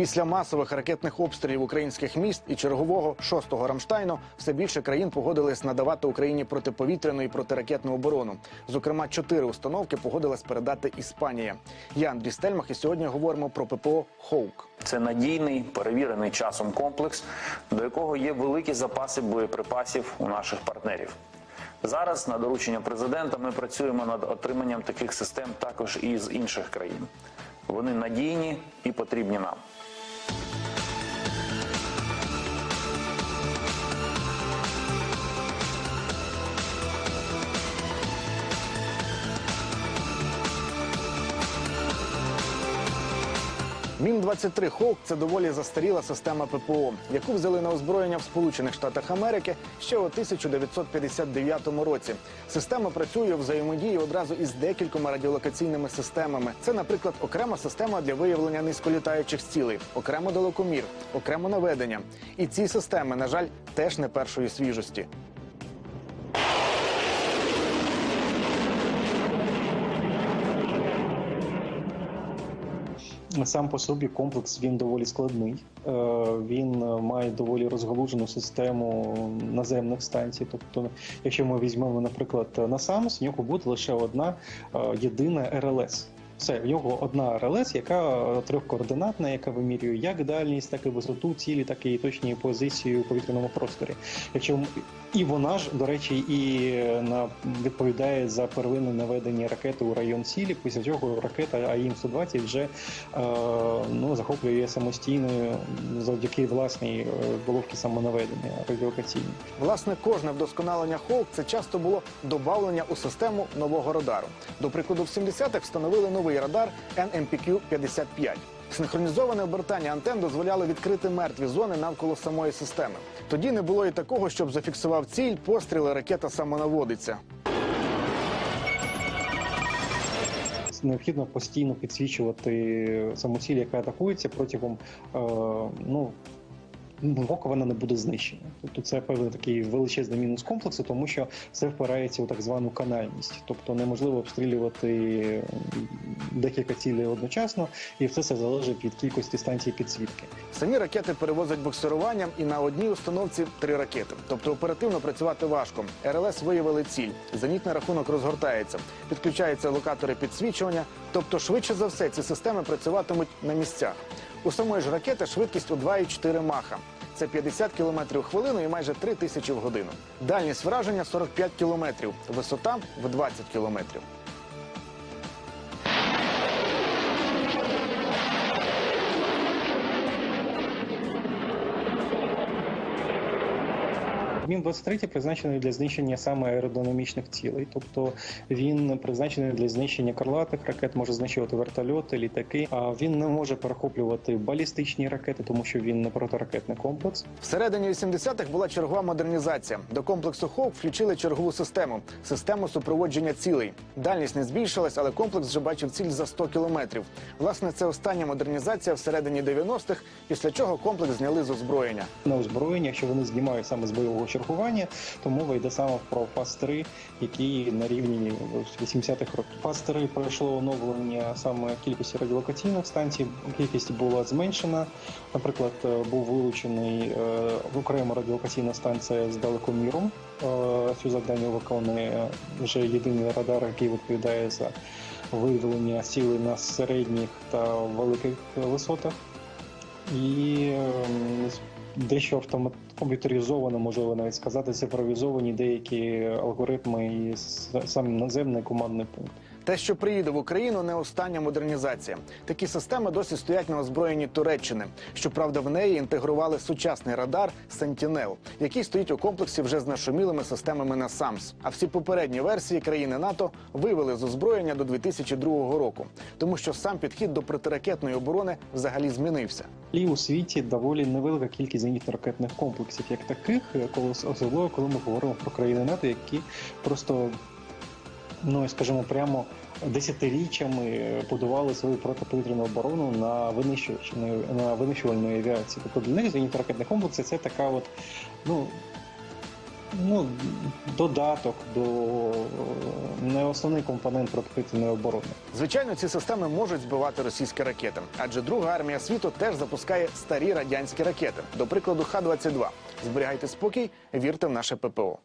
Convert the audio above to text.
Після масових ракетних обстрілів українських міст і чергового шостого Рамштайну все більше країн погодились надавати Україні протиповітряну і протиракетну оборону. Зокрема, чотири установки погодилась передати Іспанія. Я Андрій Стельмах, і сьогодні говоримо про ППО Хоук. Це надійний, перевірений часом комплекс, до якого є великі запаси боєприпасів у наших партнерів. Зараз на доручення президента ми працюємо над отриманням таких систем також і з інших країн. Вони надійні і потрібні нам. Мін 23 Хоук це доволі застаріла система ППО, яку взяли на озброєння в Сполучених Штатах Америки ще у 1959 році. Система працює взаємодії одразу із декількома радіолокаційними системами. Це, наприклад, окрема система для виявлення низьколітаючих цілей, окремо далекомір, окремо наведення. І ці системи, на жаль, теж не першої свіжості. Сам по собі комплекс він доволі складний. Е, Він е, має доволі розгалужену систему наземних станцій. Тобто, якщо ми візьмемо, наприклад, на САМС, в нього буде лише одна е, єдина РЛС. Все, в нього одна РЛС, яка е, трьохкоординатна, яка вимірює як дальність, так і висоту цілі, так і точні позиції у повітряному просторі. Якщо і вона ж, до речі, і е, на відповідає за первинне наведення ракети у район цілі. Після цього ракета АІМ 120 вже е, ну захоплює самостійно завдяки власній е, головці самонаведення радіолокаційній. Власне, кожне вдосконалення Хоук це часто було добавлення у систему нового радару. До прикладу, в 70-х встановили новий радар NMPQ-55. Синхронізоване обертання антен дозволяло відкрити мертві зони навколо самої системи. Тоді не було і такого, щоб зафіксував ціль, постріли, ракета самонаводиться. Необхідно постійно підсвічувати саму ціль, яка атакується протягом е, ну. Вона не буде знищена, тобто це певний такий величезний мінус комплексу, тому що це впирається у так звану канальність, тобто неможливо обстрілювати декілька цілей одночасно, і все це залежить від кількості станцій підсвітки. Самі ракети перевозять буксируванням і на одній установці три ракети. Тобто оперативно працювати важко. РЛС виявили ціль. Зенітний рахунок розгортається. Підключаються локатори підсвічування. Тобто, швидше за все, ці системи працюватимуть на місцях. У самої ж ракети швидкість у 2,4 маха. Це 50 км в хвилину і майже 3 тисячі в годину. Дальність враження 45 км, висота в 20 км. Мін-23 призначений для знищення саме аеродинамічних цілей, тобто він призначений для знищення крилатих ракет, може знищувати вертольоти, літаки. А він не може перехоплювати балістичні ракети, тому що він не протиракетний комплекс. Всередині 80-х була чергова модернізація. До комплексу Хоук включили чергову систему систему супроводження цілей. Дальність не збільшилась, але комплекс вже бачив ціль за 100 кілометрів. Власне, це остання модернізація всередині 90-х, після чого комплекс зняли з озброєння. На озброєння, що вони знімають саме з бойового чергування, то мова йде саме про ФАС-3, який на рівні 80-х років. ФАС-3 пройшло оновлення саме кількості радіолокаційних станцій. Кількість була зменшена. Наприклад, е, був вилучений е, окрема радіолокаційна станція з далекоміром. Е, Цю завдання виконує вже єдиний радар, який відповідає за виявлення цілей на середніх та великих висотах. І ем, дещо комп'ютеризовано, можливо навіть сказати, цифровізовані деякі алгоритми і сам наземний командний пункт. Те, що приїде в Україну, не остання модернізація. Такі системи досі стоять на озброєнні Туреччини. Щоправда, в неї інтегрували сучасний радар Сентінел, який стоїть у комплексі вже з нашумілими системами на САМС. А всі попередні версії країни НАТО вивели з озброєння до 2002 року, тому що сам підхід до протиракетної оборони взагалі змінився. І у світі доволі невелика кількість зенітно-ракетних комплексів, як таких, коли особливо коли ми говоримо про країни НАТО, які просто ну скажімо, прямо десятиріччями будували свою протиповітряну оборону на винищувальної на винищувальної авіації. Тобто для них зенітно-ракетні комплекси це така от ну ну, додаток до не основний компонент протиповітряної оборони. Звичайно, ці системи можуть збивати російські ракети, адже друга армія світу теж запускає старі радянські ракети, до прикладу Х-22. Зберігайте спокій, вірте в наше ППО.